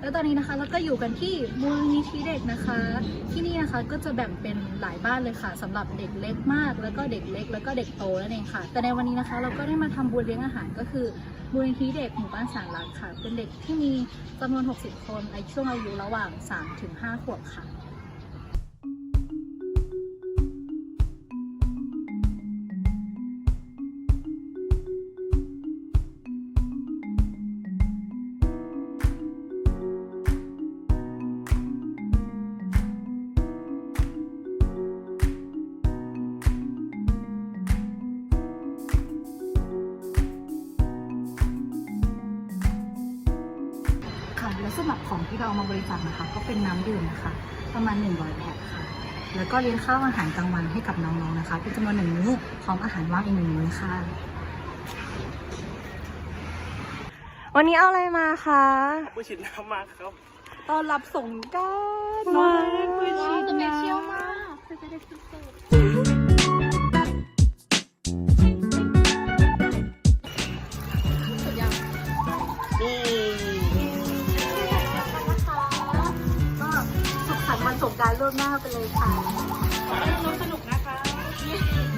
แล้วตอนนี้นะคะเราก็อยู่กันที่มูลนิธิเด็กนะคะ ที่นี่นะคะก็จะแบ่งเป็นหลายบ้านเลยค่ะสำหรับเด็กเล็กมาก แล้วก็เด็กเล็ก แล้วก็เด็กโตนั่นเองค่ะ แต่ในวันนี้นะคะ เราก็ได้มาทำบุญเลี้ยงอาหารก็คือมูลนิธิเด็กหมู่บ้านสารลักค่ะ เป็นเด็กที่มีจำนวน 60 คนในช่วงอายุระหว่าง 3-5 ขวบค่ะ และสำหรับของที่เราเอามาบริจาคนะคะ ก็เป็นน้ำดื่มนะคะ ประมาณ 100แพ็คค่ะ แล้วก็เลี้ยงข้าวอาหารกลางวันให้กับน้องๆนะคะเป็นจำนวนหนึ่งมื้อพร้อมอาหารว่างอีกหนึ่งมื้อค่ะ วันนี้เอาอะไรมาคะผู้ชินน้ำมาครับตอนรับสงกรารว้าวสเปเชียลมาก รอบหน้าไปเลยค่ะขอสนุกนะคะ